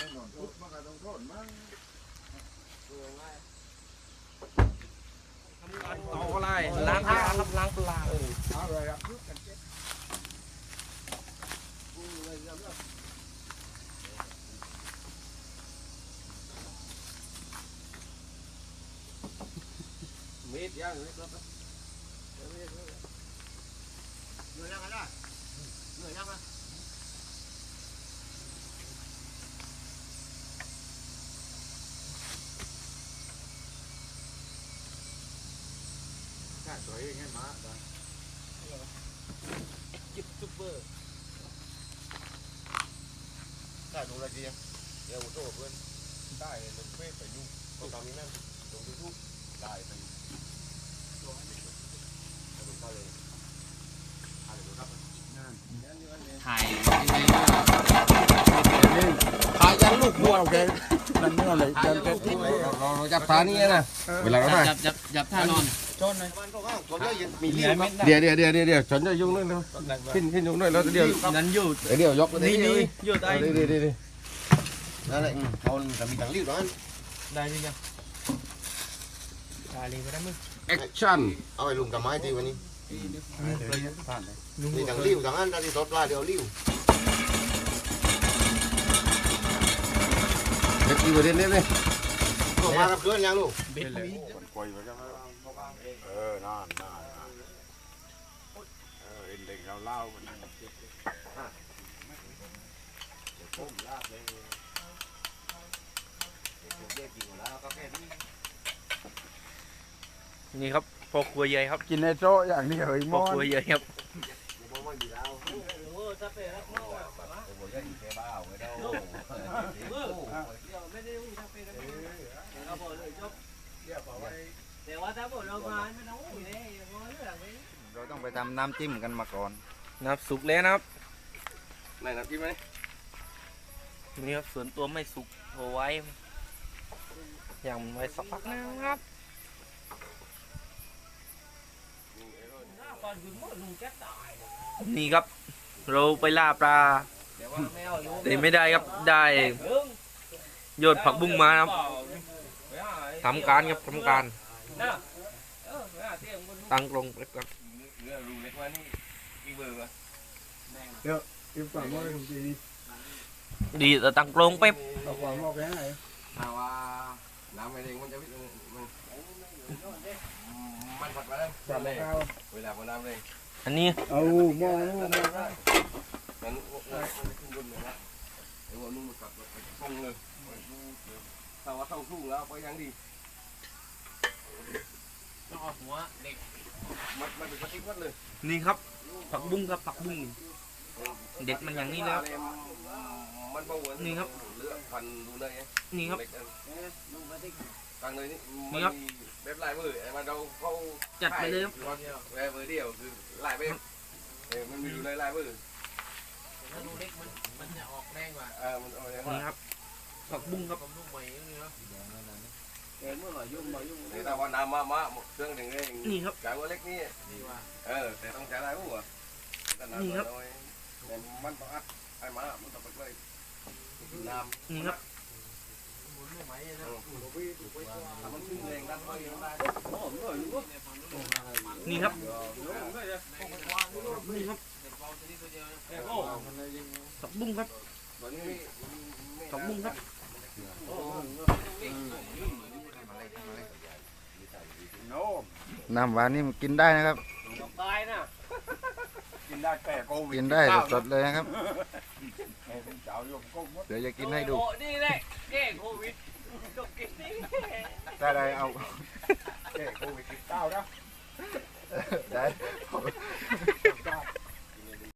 แน่นอนพุทธมันก็ต้องโทษมั้งเอาอะไรล้างปลาล้างปลาเอาเลยครับมีดย่างมีดรถเหนื่อยยังไงล่ะเหนื่อยยังไง ข้าสวยงั้นมาจิบซุปเปอร์ได้ดูอะไรดีอะเดี๋ยวโทษเพื่อนได้ลงเฟซไปยุ่งก็ตอนนี้นั่นลงยูทูบได้ไปลงให้ดูเข้าเลยเข้าเลยดูครับถ่ายขายยันลูกบวชโอเคนั่นนี่อะไรขายยันลูกบวชเราจับทานี่นะเวลาเราได้จับจับจับท่านอน มีเลี้ยงเดี๋ยวเดี๋ยวเดี๋ยวเดี๋ยวฉันจะยุ่งด้วยนะขึ้นขึ้นยุ่งด้วยแล้วเดี๋ยวนั้นอยู่เดี๋ยวยกนี่นี่อยู่ใต้เดี๋ยวเดี๋ยวเดี๋ยวนั่นแหละเขาจะมีตังค์รีบร้อนได้จริงจังได้เลยก็ได้มึงแอคชั่นเอาไปลุงกับไม้ทีวันนี้มีตังค์รีบตังค์อันตอนที่ทดปลาเดี๋ยวรีบเด็กอีกประเด็นนี้เลย ลูกมากับเพื่อนยังลูกเบ็ดมีเออนั่นนั่นเออเด็กเราเล่ามันนี่ครับพอครัวใหญ่ครับ กินในโต๊ะอย่างนี้เหยพมออครัวนใหญ่ครับเราต้องไป ทำน้ำจิ้มกันมาก่อนน้ำสุกแล้วนะครับไหนน้ำจิ้มไหมนี่ครับส่วนตัวไม่สุกเอาไว้อย่างมันไว้สักพักนะครับนี่ครับ เราไปล่าปลาแต่ไม่ได้ครับได้โยนผักบุ้งมาครับทำการครับทำการตั้งกรงเล็กก่อน เรื่องลุงเล็กว่านี่อีเบอร์วะกินปลาหม้อทุกทีดีแต่ตั้งกรงเป๊บเอาปลาหม้อไปให้ไหนถ้าว่าน้ำไม่แดงมันจะวิมันมันผัดมาแล้วปลาหม้อข้าวเวลาพอน้ำเลยอันนี้เอาหม้อนู่นหม้อข้าวมันขึ้นบนเลยนะไอ้หัวนุ่มมันกลับไปตรงเลยถ้าว่าเข้าทุ่งแล้วไปยังดี มันมันเป็นปฏิวัติเลยนี่ครับ ผักบุ้งครับผักบุ้งเด็ดมันอย่างนี้นะครับ มันเบาหวานนี่ครับ เลือกพันดูเลยนี่ครับทางเลยนี่นี่ครับเว็บลายมือไอ้มันเราเขาจัดไปเลยครับเว็บมือเดียวคือลายเว็บเออมันมีอยู่ในลายมือถ้าดูเล็กมันมันจะออกแรงกว่าเออมันเอาอย่างนี่นั้นครับ ผักบุ้งครับ ผมลูกใหม่นี่เนาะ แกงเมื่อหร่ยุ่งบ่ยุ่งนี่แต่ว่าน้ำมะมาเครื่องอย่างเงี้ยนี่ครับจ่าว่าเล็กนี่นี่ว่าเออแต่ต้องจ่ายอู้หันี่ครับมันต้องอัดไอ้มามันต้องไปเลยน้ำนี่ครับนี่ครับนี่ครับสองบุ้งครับสองบุ้งครับ โน่น้ำหวานนี่มันกินได้นะครับ ตายนะกินได้แต่โควิดกินได้สดๆเลยนะครับเอ้ยเป็นเจ้าโยมก็หมดเดี๋ยวจะกินให้ดู โอ้นี่แหละแก้โควิดต้องกินนี่ได้ได้เอาแก้โควิดสิบเก้านะ ได้